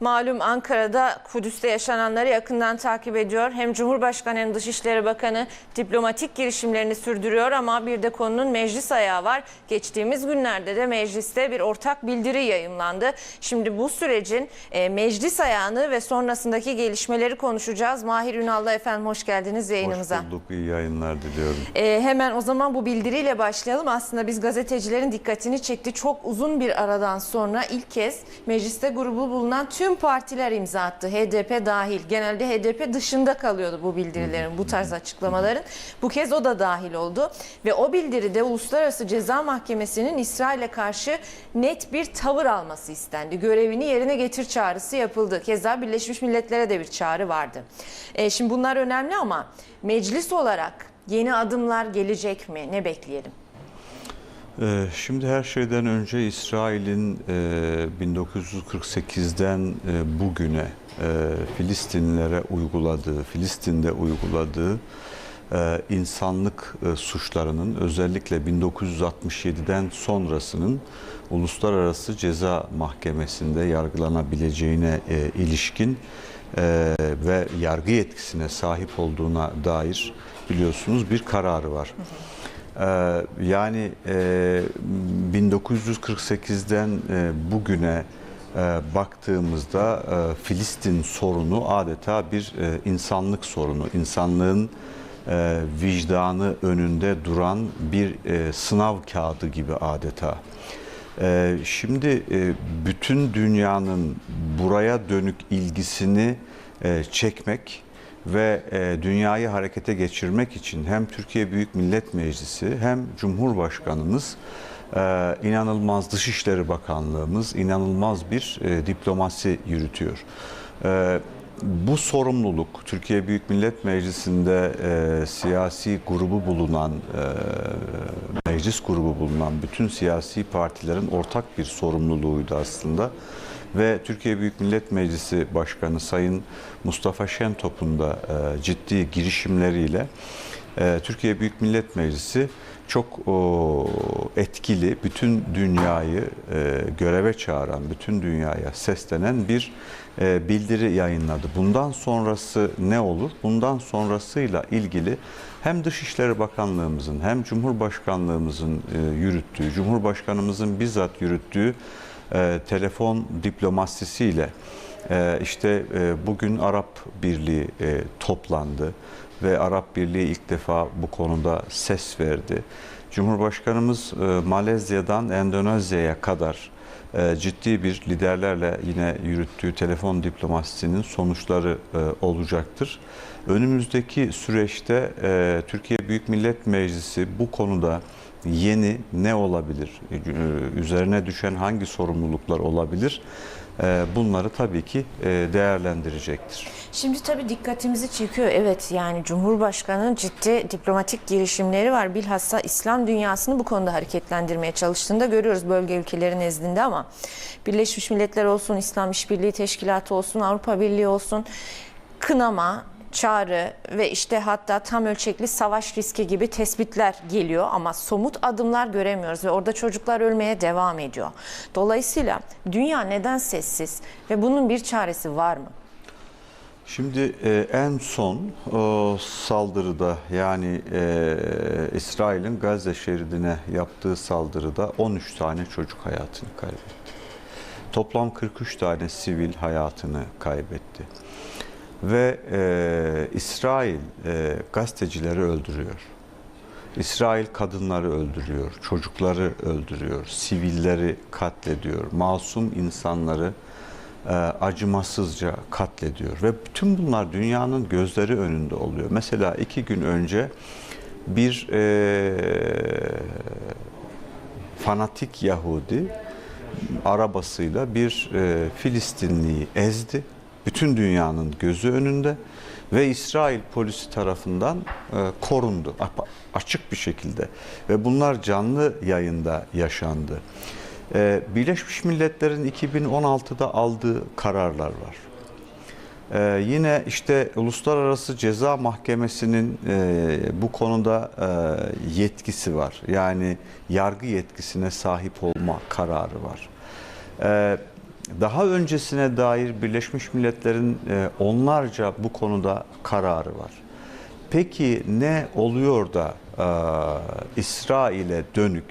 Malum Ankara'da Kudüs'te yaşananları yakından takip ediyor. Hem Cumhurbaşkanı hem Dışişleri Bakanı diplomatik girişimlerini sürdürüyor ama bir de konunun meclis ayağı var. Geçtiğimiz günlerde de mecliste bir ortak bildiri yayımlandı. Şimdi bu sürecin e, meclis ayağını ve sonrasındaki gelişmeleri konuşacağız. Mahir Ünal'la efendim hoş geldiniz yayınımıza. Hoş bulduk, iyi yayınlar diliyorum. Ee, hemen o zaman bu bildiriyle başlayalım. Aslında biz gazetecilerin dikkatini çekti. Çok uzun bir aradan sonra ilk kez mecliste grubu bulunan tüm partiler imza attı. HDP dahil. Genelde HDP dışında kalıyordu bu bildirilerin, bu tarz açıklamaların. Bu kez o da dahil oldu. Ve o bildiride Uluslararası Ceza Mahkemesi'nin İsrail'e karşı net bir tavır alması istendi. Görevini yerine getir çağrısı yapıldı. Keza Birleşmiş Milletler'e de bir çağrı vardı. Ee, şimdi bunlar önemli ama meclis olarak Yeni adımlar gelecek mi? Ne bekleyelim? Ee, Şimdi her şeyden önce İsrail'in e, 1948'den e, bugüne e, Filistinlilere uyguladığı, Filistin'de uyguladığı e, insanlık e, suçlarının özellikle 1967'den sonrasının Uluslararası Ceza Mahkemesi'nde yargılanabileceğine e, ilişkin e, ve yargı yetkisine sahip olduğuna dair biliyorsunuz bir kararı var. Ee, yani e, 1948'den e, bugüne e, baktığımızda e, Filistin sorunu adeta bir e, insanlık sorunu, insanlığın e, vicdanı önünde duran bir e, sınav kağıdı gibi adeta. E, şimdi e, bütün dünyanın buraya dönük ilgisini e, çekmek ve e, dünyayı harekete geçirmek için hem Türkiye Büyük Millet Meclisi hem Cumhurbaşkanımız e, inanılmaz Dışişleri Bakanlığımız inanılmaz bir e, diplomasi yürütüyor. Bu sorumluluk Türkiye Büyük Millet Meclisi'nde e, siyasi grubu bulunan, e, meclis grubu bulunan bütün siyasi partilerin ortak bir sorumluluğuydu aslında ve Türkiye Büyük Millet Meclisi Başkanı Sayın Mustafa Şentop'un da e, ciddi girişimleriyle e, Türkiye Büyük Millet Meclisi çok etkili, bütün dünyayı e, göreve çağıran, bütün dünyaya seslenen bir bildiri yayınladı. Bundan sonrası ne olur? Bundan sonrasıyla ilgili hem Dışişleri Bakanlığımızın hem Cumhurbaşkanlığımızın yürüttüğü, Cumhurbaşkanımızın bizzat yürüttüğü e, telefon diplomasisiyle e, işte e, bugün Arap Birliği toplandı ve Arap Birliği ilk defa bu konuda ses verdi. Cumhurbaşkanımız Malezya'dan Endonezya'ya kadar ciddi bir liderlerle yine yürüttüğü telefon diplomasisinin sonuçları olacaktır. Önümüzdeki süreçte Türkiye Büyük Millet Meclisi bu konuda yeni ne olabilir? E, Üzerine düşen hangi sorumluluklar olabilir? E, Bunları tabii ki e, değerlendirecektir. Şimdi tabii dikkatimizi çekiyor. Evet yani Cumhurbaşkanı'nın ciddi diplomatik girişimleri var. Bilhassa İslam dünyasını bu konuda hareketlendirmeye çalıştığını da görüyoruz bölge ülkeleri nezdinde ama Birleşmiş Milletler olsun, İslam İşbirliği Teşkilatı olsun, Avrupa Birliği olsun kınama, çağrı ve işte hatta tam ölçekli savaş riski gibi tespitler geliyor ama somut adımlar göremiyoruz ve orada çocuklar ölmeye devam ediyor. Dolayısıyla dünya neden sessiz ve bunun bir çaresi var mı? Şimdi e, en son o saldırıda yani e, İsrail'in Gazze şeridine yaptığı saldırıda 13 tane çocuk hayatını kaybetti. Toplam 43 tane sivil hayatını kaybetti. Ve e, İsrail e, gazetecileri öldürüyor. İsrail kadınları öldürüyor, çocukları öldürüyor, sivilleri katlediyor, masum insanları e, acımasızca katlediyor ve bütün bunlar dünyanın gözleri önünde oluyor. Mesela iki gün önce bir e, fanatik Yahudi arabasıyla bir e, Filistinliyi ezdi. Bütün dünyanın gözü önünde ve İsrail polisi tarafından e, korundu açık bir şekilde ve bunlar canlı yayında yaşandı. E, Birleşmiş Milletler'in 2016'da aldığı kararlar var. Ee, yine işte Uluslararası Ceza Mahkemesi'nin e, bu konuda e, yetkisi var. Yani yargı yetkisine sahip olma kararı var. Ee, daha öncesine dair Birleşmiş Milletler'in e, onlarca bu konuda kararı var. Peki ne oluyor da e, İsrail'e dönük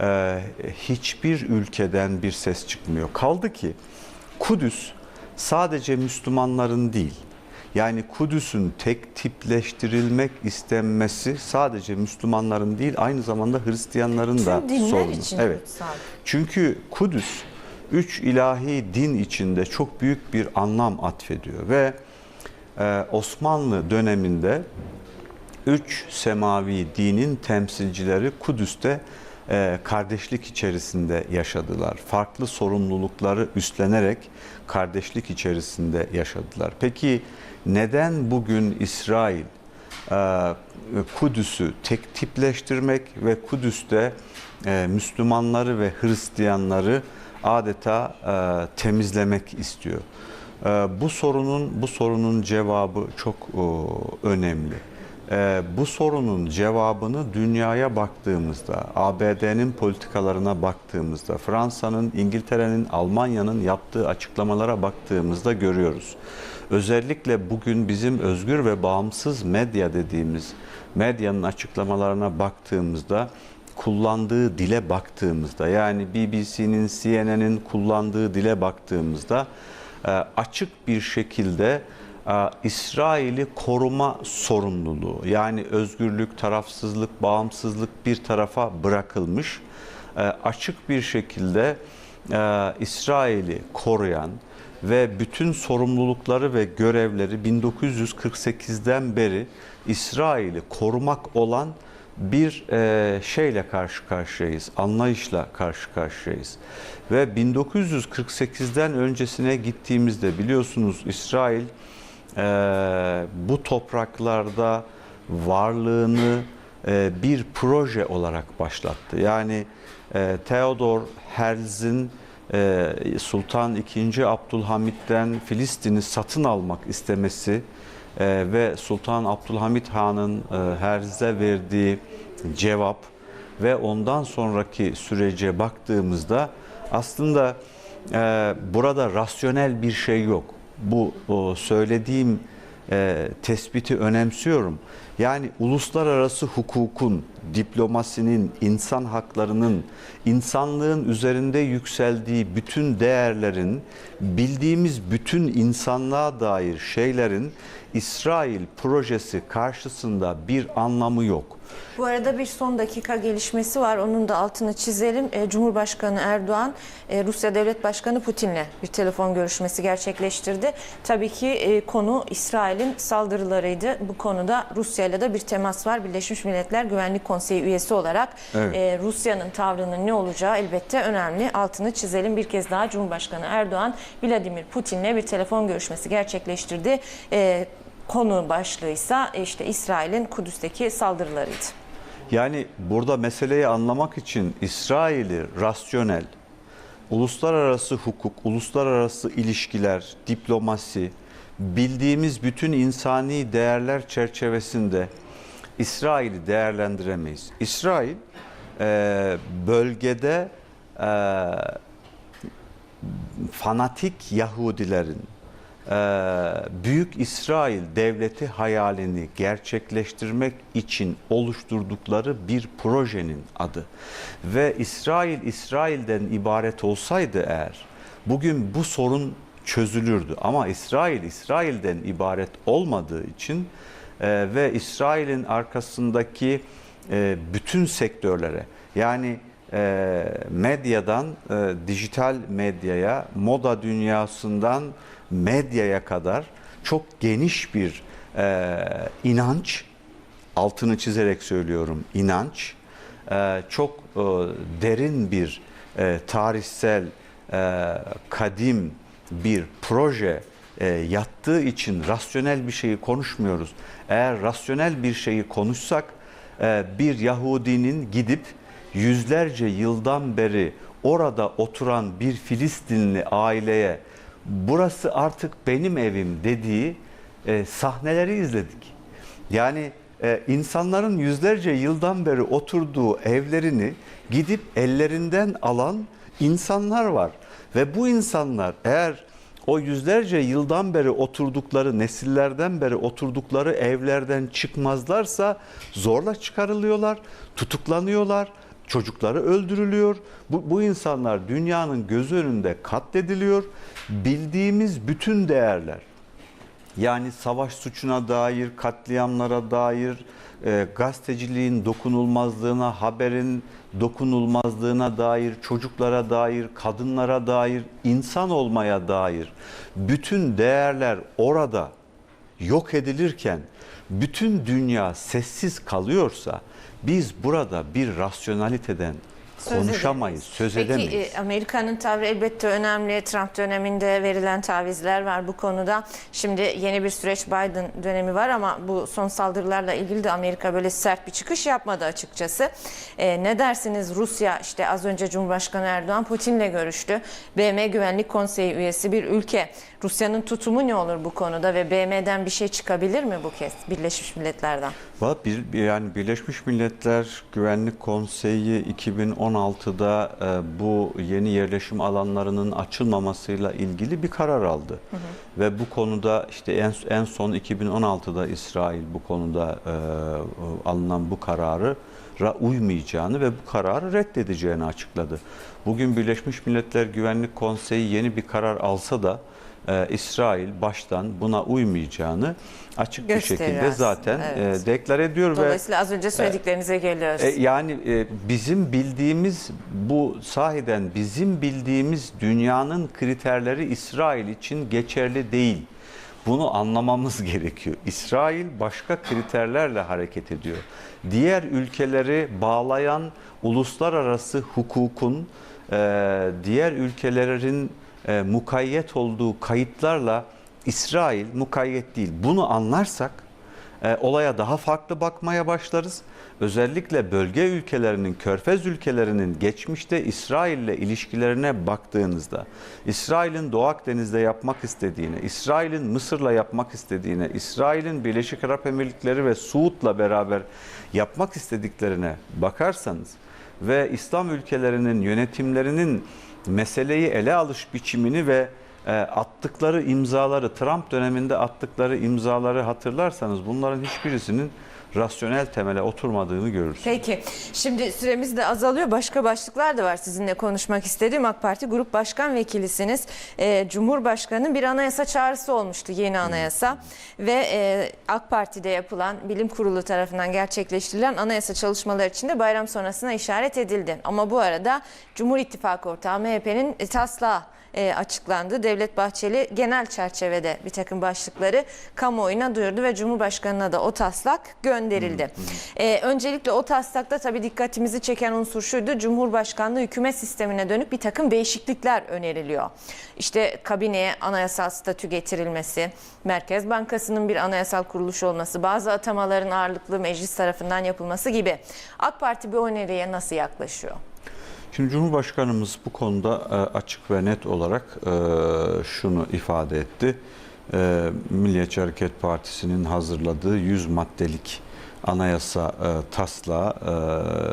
e, hiçbir ülkeden bir ses çıkmıyor? Kaldı ki Kudüs sadece Müslümanların değil, yani Kudüs'ün tek tipleştirilmek istenmesi sadece Müslümanların değil, aynı zamanda Hristiyanların da Tüm dinler sorunu. için Evet. kutsal. Çünkü Kudüs üç ilahi din içinde çok büyük bir anlam atfediyor ve e, Osmanlı döneminde üç semavi dinin temsilcileri Kudüs'te e, kardeşlik içerisinde yaşadılar. Farklı sorumlulukları üstlenerek kardeşlik içerisinde yaşadılar. Peki neden bugün İsrail e, Kudüs'ü tek tipleştirmek ve Kudüs'te Müslümanları ve Hristiyanları adeta e, temizlemek istiyor. E, bu sorunun bu sorunun cevabı çok e, önemli. E, bu sorunun cevabını dünyaya baktığımızda, ABD'nin politikalarına baktığımızda, Fransa'nın, İngiltere'nin, Almanya'nın yaptığı açıklamalara baktığımızda görüyoruz. Özellikle bugün bizim özgür ve bağımsız medya dediğimiz medyanın açıklamalarına baktığımızda kullandığı dile baktığımızda yani BBC'nin, CNN'in kullandığı dile baktığımızda e, açık bir şekilde e, İsrail'i koruma sorumluluğu yani özgürlük, tarafsızlık, bağımsızlık bir tarafa bırakılmış e, açık bir şekilde İsrail'i koruyan ve bütün sorumlulukları ve görevleri 1948'den beri İsrail'i korumak olan bir e, şeyle karşı karşıyayız, anlayışla karşı karşıyayız. Ve 1948'den öncesine gittiğimizde biliyorsunuz İsrail e, bu topraklarda varlığını e, bir proje olarak başlattı. Yani e, Theodor Herzl'in e, Sultan II. Abdülhamit'ten Filistin'i satın almak istemesi e, ve Sultan Abdülhamit Han'ın e, Herzl'e verdiği cevap ve ondan sonraki sürece baktığımızda aslında e, burada rasyonel bir şey yok. Bu söylediğim e, tespiti önemsiyorum. Yani uluslararası hukukun, diplomasinin, insan haklarının, insanlığın üzerinde yükseldiği bütün değerlerin, bildiğimiz bütün insanlığa dair şeylerin İsrail projesi karşısında bir anlamı yok. Bu arada bir son dakika gelişmesi var. Onun da altını çizelim. E, Cumhurbaşkanı Erdoğan, e, Rusya Devlet Başkanı Putin'le bir telefon görüşmesi gerçekleştirdi. Tabii ki e, konu İsrail'in saldırılarıydı. Bu konuda Rusya ile de bir temas var. Birleşmiş Milletler Güvenlik Konseyi üyesi olarak Evet. e, Rusya'nın tavrının ne olacağı elbette önemli. Altını çizelim. Bir kez daha Cumhurbaşkanı Erdoğan, Vladimir Putin'le bir telefon görüşmesi gerçekleştirdi. E, konu başlığıysa işte İsrail'in Kudüs'teki saldırılarıydı. Yani burada meseleyi anlamak için İsrail'i rasyonel, uluslararası hukuk, uluslararası ilişkiler, diplomasi, bildiğimiz bütün insani değerler çerçevesinde İsrail'i değerlendiremeyiz. İsrail e, bölgede e, fanatik Yahudilerin e, Büyük İsrail devleti hayalini gerçekleştirmek için oluşturdukları bir projenin adı. Ve İsrail İsrail'den ibaret olsaydı eğer bugün bu sorun çözülürdü. Ama İsrail İsrail'den ibaret olmadığı için e, ve İsrail'in arkasındaki e, bütün sektörlere yani e, medyadan e, dijital medyaya, moda dünyasından medyaya kadar çok geniş bir e, inanç, altını çizerek söylüyorum inanç, e, çok e, derin bir e, tarihsel, e, kadim bir proje e, yattığı için rasyonel bir şeyi konuşmuyoruz. Eğer rasyonel bir şeyi konuşsak e, bir Yahudinin gidip yüzlerce yıldan beri orada oturan bir Filistinli aileye burası artık benim evim dediği e, sahneleri izledik. Yani e, insanların yüzlerce yıldan beri oturduğu evlerini gidip ellerinden alan insanlar var ve bu insanlar eğer o yüzlerce yıldan beri oturdukları, nesillerden beri oturdukları evlerden çıkmazlarsa zorla çıkarılıyorlar, tutuklanıyorlar, çocukları öldürülüyor. Bu, bu insanlar dünyanın göz önünde katlediliyor. Bildiğimiz bütün değerler, yani savaş suçuna dair, katliamlara dair, e, gazeteciliğin dokunulmazlığına, haberin dokunulmazlığına dair, çocuklara dair, kadınlara dair, insan olmaya dair bütün değerler orada yok edilirken bütün dünya sessiz kalıyorsa biz burada bir rasyonaliteden Söz konuşamayız, edemeyiz. söz Peki edemeyiz. e, Amerika'nın tavrı elbette önemli. Trump döneminde verilen tavizler var bu konuda. Şimdi yeni bir süreç Biden dönemi var ama bu son saldırılarla ilgili de Amerika böyle sert bir çıkış yapmadı açıkçası. E, ne dersiniz Rusya işte az önce Cumhurbaşkanı Erdoğan Putin'le görüştü. BM Güvenlik Konseyi üyesi bir ülke. Rusya'nın tutumu ne olur bu konuda ve BM'den bir şey çıkabilir mi bu kez Birleşmiş Milletler'den? Yani Birleşmiş Milletler Güvenlik Konseyi 2016'da e, bu yeni yerleşim alanlarının açılmamasıyla ilgili bir karar aldı. Ve bu konuda işte en, en son 2016'da İsrail bu konuda e, alınan bu kararı ra uymayacağını ve bu kararı reddedeceğini açıkladı. Bugün Birleşmiş Milletler Güvenlik Konseyi yeni bir karar alsa da e, İsrail baştan buna uymayacağını açık bir Gösteriyor şekilde aslında, zaten evet. e, deklar ediyor ve Dolayısıyla az önce söylediklerinize geliyoruz. e, yani e, bizim bildiğimiz bu sahiden bizim bildiğimiz dünyanın kriterleri İsrail için geçerli değil. Bunu anlamamız gerekiyor. İsrail başka kriterlerle hareket ediyor. Diğer ülkeleri bağlayan uluslararası hukukun e, diğer ülkelerin e, mukayyet olduğu kayıtlarla İsrail mukayyet değil. Bunu anlarsak e, olaya daha farklı bakmaya başlarız. Özellikle bölge ülkelerinin, körfez ülkelerinin geçmişte İsrail ile ilişkilerine baktığınızda, İsrail'in Doğu Akdeniz'de yapmak istediğine, İsrail'in Mısır'la yapmak istediğine, İsrail'in Birleşik Arap Emirlikleri ve Suud'la beraber yapmak istediklerine bakarsanız ve İslam ülkelerinin yönetimlerinin meseleyi ele alış biçimini ve e, attıkları imzaları, Trump döneminde attıkları imzaları hatırlarsanız bunların hiçbirisinin rasyonel temele oturmadığını görürsünüz. Peki. Şimdi süremiz de azalıyor. Başka başlıklar da var sizinle konuşmak istediğim. AK Parti Grup Başkan Vekilisiniz. Ee, Cumhurbaşkanı'nın bir anayasa çağrısı olmuştu. Yeni anayasa. Ve e, AK Parti'de yapılan bilim kurulu tarafından gerçekleştirilen anayasa çalışmaları için de bayram sonrasına işaret edildi. Ama bu arada Cumhur İttifakı ortağı MHP'nin taslağı e, açıklandı. Devlet Bahçeli genel çerçevede bir takım başlıkları kamuoyuna duyurdu ve Cumhurbaşkanı'na da o taslak gönderildi. E, öncelikle o taslakta tabii dikkatimizi çeken unsur şuydu. Cumhurbaşkanlığı hükümet sistemine dönük bir takım değişiklikler öneriliyor. İşte kabineye anayasal statü getirilmesi, Merkez Bankası'nın bir anayasal kuruluş olması, bazı atamaların ağırlıklı meclis tarafından yapılması gibi. AK Parti bu öneriye nasıl yaklaşıyor? Şimdi Cumhurbaşkanımız bu konuda e, açık ve net olarak e, şunu ifade etti. E, Milliyetçi Hareket Partisi'nin hazırladığı 100 maddelik anayasa taslağı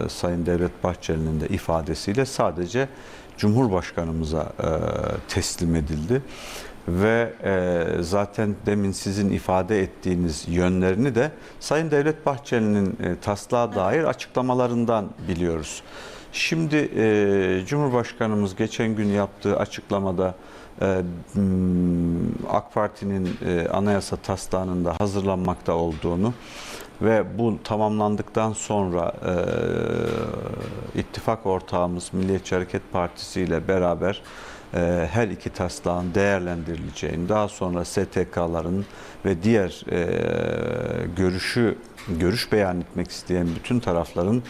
Sayın Devlet Bahçeli'nin de ifadesiyle sadece Cumhurbaşkanımıza teslim edildi. Ve zaten demin sizin ifade ettiğiniz yönlerini de Sayın Devlet Bahçeli'nin taslağa dair açıklamalarından biliyoruz. Şimdi e, Cumhurbaşkanımız geçen gün yaptığı açıklamada e, m, AK Parti'nin e, anayasa taslağının hazırlanmakta olduğunu ve bu tamamlandıktan sonra e, ittifak ortağımız Milliyetçi Hareket Partisi ile beraber e, her iki taslağın değerlendirileceğini, daha sonra STK'ların ve diğer e, görüşü görüş beyan etmek isteyen bütün tarafların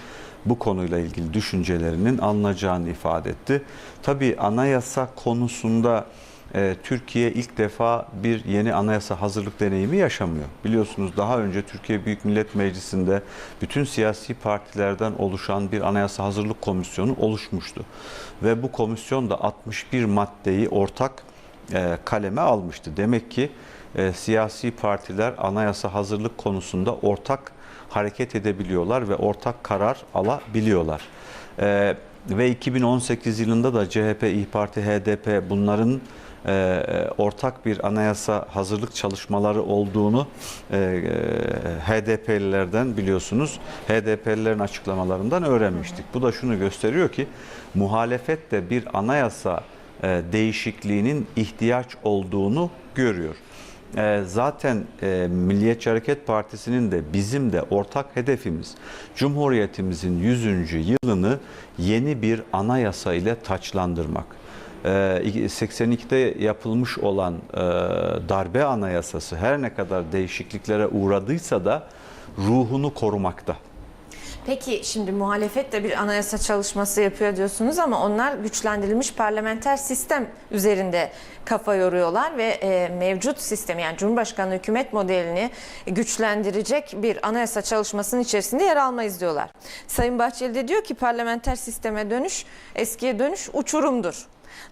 bu konuyla ilgili düşüncelerinin alınacağını ifade etti. Tabii anayasa konusunda e, Türkiye ilk defa bir yeni anayasa hazırlık deneyimi yaşamıyor. Biliyorsunuz daha önce Türkiye Büyük Millet Meclisi'nde bütün siyasi partilerden oluşan bir anayasa hazırlık komisyonu oluşmuştu. Ve bu komisyon da 61 maddeyi ortak e, kaleme almıştı. Demek ki e, siyasi partiler anayasa hazırlık konusunda ortak hareket edebiliyorlar ve ortak karar alabiliyorlar. Ee, ve 2018 yılında da CHP, İYİ Parti, HDP bunların e, ortak bir anayasa hazırlık çalışmaları olduğunu e, e, HDP'lilerden biliyorsunuz. HDP'lilerin açıklamalarından öğrenmiştik. Bu da şunu gösteriyor ki muhalefet de bir anayasa e, değişikliğinin ihtiyaç olduğunu görüyor. E, Zaten e, Milliyetçi Hareket Partisi'nin de bizim de ortak hedefimiz Cumhuriyetimizin 100. yılını yeni bir anayasa ile taçlandırmak. E, 82'de yapılmış olan e, darbe anayasası her ne kadar değişikliklere uğradıysa da ruhunu korumakta. Peki şimdi muhalefet de bir anayasa çalışması yapıyor diyorsunuz ama onlar güçlendirilmiş parlamenter sistem üzerinde kafa yoruyorlar ve e, mevcut sistem yani Cumhurbaşkanlığı hükümet modelini güçlendirecek bir anayasa çalışmasının içerisinde yer almayız diyorlar. Sayın Bahçeli de diyor ki parlamenter sisteme dönüş eskiye dönüş uçurumdur.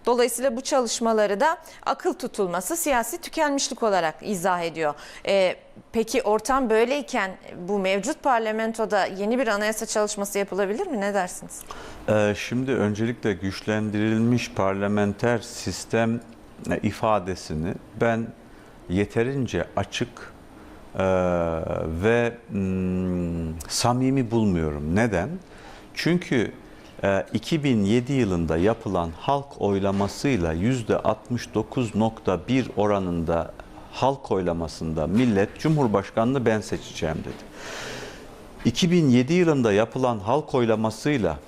Dolayısıyla bu çalışmaları da akıl tutulması siyasi tükenmişlik olarak izah ediyor. Ee, peki ortam böyleyken bu mevcut parlamentoda yeni bir anayasa çalışması yapılabilir mi? Ne dersiniz? Ee, Şimdi öncelikle güçlendirilmiş parlamenter sistem e, ifadesini ben yeterince açık e, ve mm, samimi bulmuyorum. Neden? Çünkü e, 2007 yılında yapılan halk oylamasıyla %69.1 oranında halk oylamasında millet Cumhurbaşkanını ben seçeceğim dedi. 2007 yılında yapılan halk oylamasıyla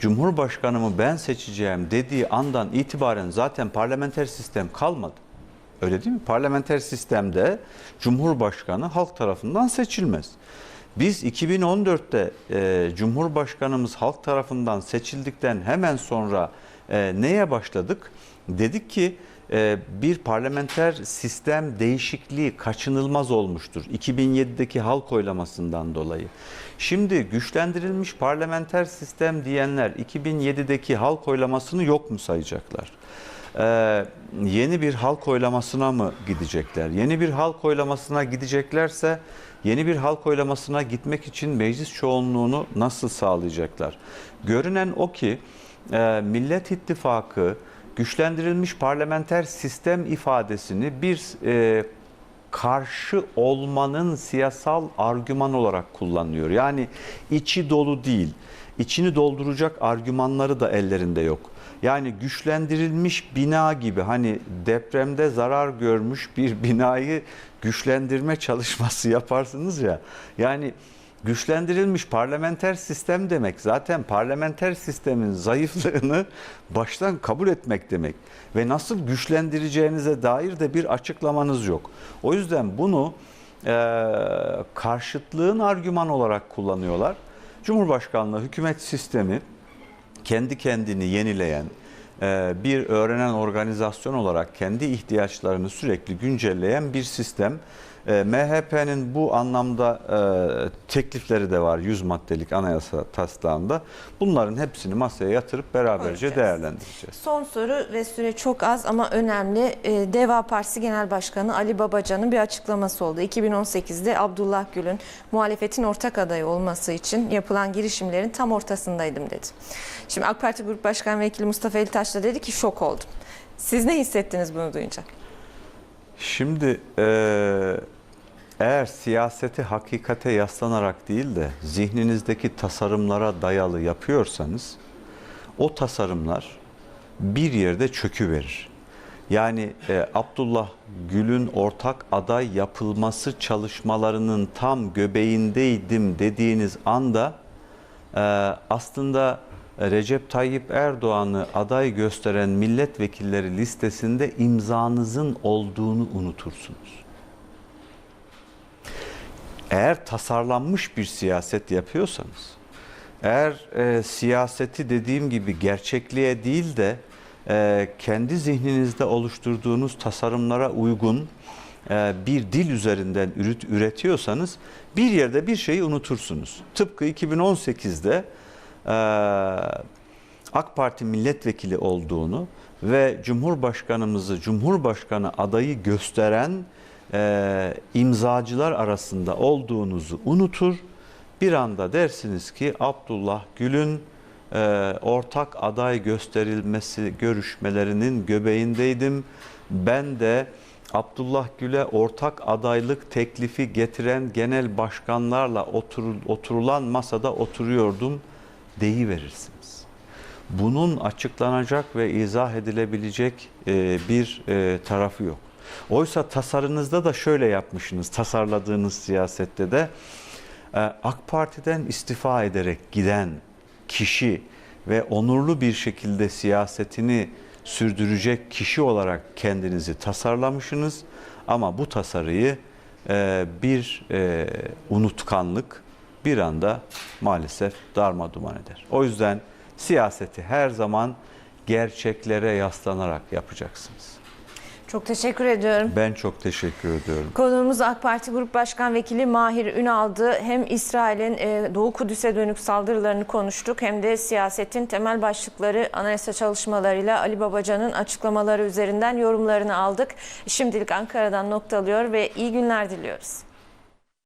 Cumhurbaşkanımı ben seçeceğim dediği andan itibaren zaten parlamenter sistem kalmadı. Öyle değil mi? Parlamenter sistemde Cumhurbaşkanı halk tarafından seçilmez. Biz 2014'te e, Cumhurbaşkanımız halk tarafından seçildikten hemen sonra e, neye başladık? Dedik ki e, bir parlamenter sistem değişikliği kaçınılmaz olmuştur. 2007'deki halk oylamasından dolayı. Şimdi güçlendirilmiş parlamenter sistem diyenler 2007'deki halk oylamasını yok mu sayacaklar? Ee, yeni bir halk oylamasına mı gidecekler? Yeni bir halk oylamasına gideceklerse yeni bir halk oylamasına gitmek için meclis çoğunluğunu nasıl sağlayacaklar? Görünen o ki e, Millet İttifakı güçlendirilmiş parlamenter sistem ifadesini bir e, karşı olmanın siyasal argüman olarak kullanıyor. Yani içi dolu değil. İçini dolduracak argümanları da ellerinde yok. Yani güçlendirilmiş bina gibi hani depremde zarar görmüş bir binayı güçlendirme çalışması yaparsınız ya. Yani güçlendirilmiş parlamenter sistem demek zaten parlamenter sistemin zayıflığını baştan kabul etmek demek ve nasıl güçlendireceğinize dair de bir açıklamanız yok. O yüzden bunu e, karşıtlığın argüman olarak kullanıyorlar. Cumhurbaşkanlığı hükümet sistemi kendi kendini yenileyen e, bir öğrenen organizasyon olarak kendi ihtiyaçlarını sürekli güncelleyen bir sistem. E, MHP'nin bu anlamda e, teklifleri de var 100 maddelik anayasa taslağında. Bunların hepsini masaya yatırıp beraberce Koyacağız. değerlendireceğiz. Son soru ve süre çok az ama önemli. Ee, Deva Partisi Genel Başkanı Ali Babacan'ın bir açıklaması oldu. 2018'de Abdullah Gül'ün muhalefetin ortak adayı olması için yapılan girişimlerin tam ortasındaydım dedi. Şimdi AK Parti Grup Başkan Vekili Mustafa Elitaş da dedi ki şok oldum. Siz ne hissettiniz bunu duyunca? Şimdi e, eğer siyaseti hakikate yaslanarak değil de zihninizdeki tasarımlara dayalı yapıyorsanız o tasarımlar bir yerde çöküverir. Yani e, Abdullah Gül'ün ortak aday yapılması çalışmalarının tam göbeğindeydim dediğiniz anda e, aslında Recep Tayyip Erdoğan'ı aday gösteren milletvekilleri listesinde imzanızın olduğunu unutursunuz. Eğer tasarlanmış bir siyaset yapıyorsanız, eğer e, siyaseti dediğim gibi gerçekliğe değil de e, kendi zihninizde oluşturduğunuz tasarımlara uygun e, bir dil üzerinden üret, üretiyorsanız bir yerde bir şeyi unutursunuz. Tıpkı 2018'de e, AK Parti milletvekili olduğunu ve Cumhurbaşkanımızı Cumhurbaşkanı adayı gösteren e, imzacılar arasında olduğunuzu unutur. Bir anda dersiniz ki Abdullah Gül'ün e, ortak aday gösterilmesi görüşmelerinin göbeğindeydim. Ben de Abdullah Gül'e ortak adaylık teklifi getiren genel başkanlarla otur, oturulan masada oturuyordum deyiverirsiniz. Bunun açıklanacak ve izah edilebilecek e, bir e, tarafı yok. Oysa tasarınızda da şöyle yapmışsınız, tasarladığınız siyasette de e, AK Parti'den istifa ederek giden kişi ve onurlu bir şekilde siyasetini sürdürecek kişi olarak kendinizi tasarlamışsınız. Ama bu tasarıyı bir unutkanlık bir anda maalesef darma duman eder. O yüzden siyaseti her zaman gerçeklere yaslanarak yapacaksınız. Çok teşekkür ediyorum. Ben çok teşekkür ediyorum. Konuğumuz AK Parti Grup Başkan Vekili Mahir Ünal'dı. Hem İsrail'in e, Doğu Kudüs'e dönük saldırılarını konuştuk hem de siyasetin temel başlıkları anayasa çalışmalarıyla Ali Babacan'ın açıklamaları üzerinden yorumlarını aldık. Şimdilik Ankara'dan noktalıyor ve iyi günler diliyoruz.